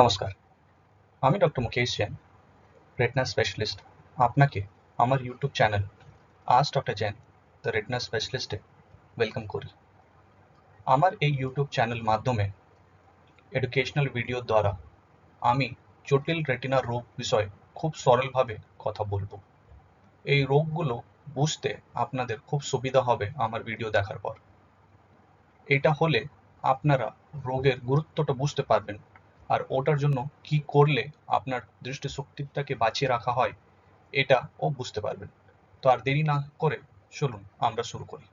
নমস্কার। আমি doctor Mukesh Jain retina specialist আপনাকে আমার ইউটিউব চ্যানেল আজ ডক্টর জৈন দ্য রেটনা স্পেশালিস্টে ওয়েলকাম করি। আমার এই ইউটিউব চ্যানেল মাধ্যমে এডুকেশনাল ভিডিও দ্বারা আমি জটিল রেটিনা রোগ বিষয়ে খুব সরলভাবে কথা বলব। এই রোগগুলো বুঝতে আপনাদের খুব সুবিধা হবে আমার ভিডিও দেখার পর। এটা হলে আপনারা রোগের গুরুত্বটা বুঝতে পারবেন। আর ওটার জন্য কি করলে আপনার দৃষ্টিশক্তিটাকে বাঁচিয়ে রাখা হয়, এটা ও বুঝতে পারবেন। তো আর দেরি না করে চলুন, আমরা শুরু করি।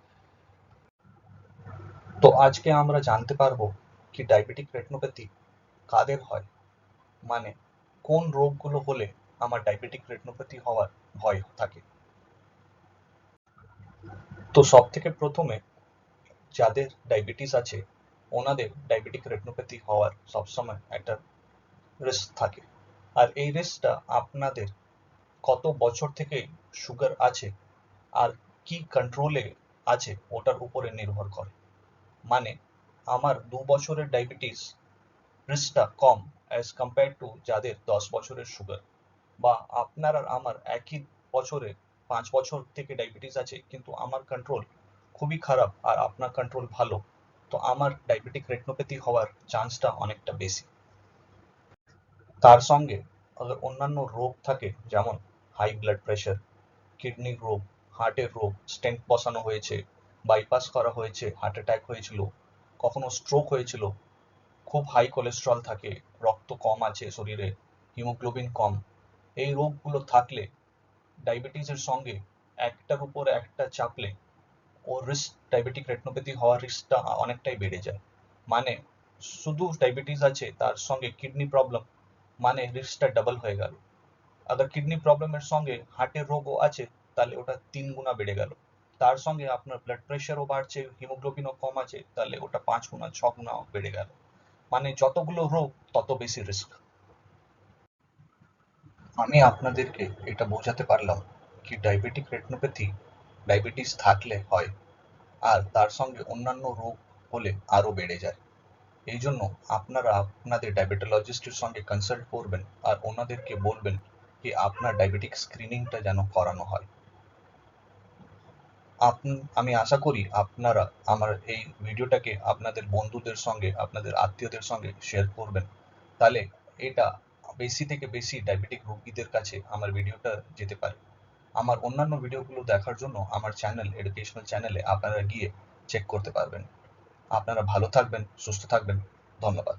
তো আজকে আমরা জানতে পারব কি ডায়াবেটিক রেটিনোপ্যাথি কাদের হয়? মানে কোন রোগগুলো হলে আমার ডায়াবেটিক রেটিনোপ্যাথি হওয়ার ভয় থাকে? তো সব থেকে প্রথমে যাদের ডায়াবেটিস আছে ওনাদের ডায়াবেটিক রেটিনোপ্যাথি হওয়ার সবসময় একটা রিস্ক থাকে। আর এই রিস্কটা আপনাদের কত বছর থেকে সুগার আছে আর কি কন্ট্রোলে আছে ওটার উপরে নির্ভর করে। মানে আমার দু বছরের ডায়াবেটিস রিস্কটা কম অ্যাজ কম্পেয়ার টু যাদের দশ বছরের সুগার বা আপনার আর আমার একই বছরে পাঁচ বছর থেকে ডায়াবেটিস আছে, কিন্তু আমার কন্ট্রোল খুবই খারাপ আর আপনার কন্ট্রোল ভালো। তো আমার ডায়াবেটিক রেটিনোপ্যাথি হওয়ার চান্সটা অনেকটা বেশি। তার সঙ্গে অন্যান্য রোগ থাকে, যেমন হাই ব্লাড প্রেশার কিডনির রোগ হার্টের রোগ স্টেন্ট বসানো হয়েছে বাইপাস করা হয়েছে হার্ট অ্যাটাক হয়েছিল, কখনো স্ট্রোক হয়েছিল, খুব হাই কোলেস্ট্রল থাকে, রক্ত কম আছে শরীরে হিমোগ্লোবিন কম, এই রোগগুলো থাকলে ডায়াবেটিসের সঙ্গে একটার উপর একটা চাপলে ও রিস্ক ডায়াবেটিক রেটিনোপ্যাথি হওয়ার রিস্কটা অনেকটাই বেড়ে যায়। মানে শুধু ডায়াবেটিস আছে, তার সঙ্গে কিডনি প্রবলেম মানে রিস্কটা ডাবল হয়ে গেল। আবার কিডনি প্রবলেমের সঙ্গে হার্টের রোগও আছে, তাহলে ওটা তিন গুণা বেড়ে গেল। তার সঙ্গে আপনার ব্লাড প্রেশারও বাড়ছে হিমোগ্লোবিনও কম আছে, তাহলে ওটা পাঁচ গুণা, ছ গুণা বেড়ে গেল। মানে যতগুলো রোগ, তত বেশি রিস্ক আমি আপনাদেরকে এটা বোঝাতে পারলাম কি ডায়াবেটিক রেটিনোপ্যাথি ডায়াবেটিস থাকলে হয়, আর তার সঙ্গে অন্যান্য রোগ হলে আরও বেড়ে যায়। এই জন্য আপনারা আপনাদের ডায়াবেটোলজিস্টের সঙ্গে কনসাল্ট করবেন আর ওনাদেরকে বলবেন যে আপনার ডায়াবেটিক স্ক্রিনিংটা যেন করানো হয়। আমি আশা করি আপনারা আমার এই ভিডিওটাকে আপনাদের বন্ধুদের সঙ্গে, আপনাদের আত্মীয়দের সঙ্গে শেয়ার করবেন। তাহলে এটা বেশি থেকে বেশি ডায়াবেটিক রোগীদের কাছে আমার ভিডিওটা যেতে পারে। আমার অন্যান্য ভিডিওগুলো দেখার জন্য আমার চ্যানেল এডুকেশনাল চ্যানেলে আপনারা গিয়ে চেক করতে পারবেন। আপনারা ভালো থাকবেন, সুস্থ থাকবেন। ধন্যবাদ।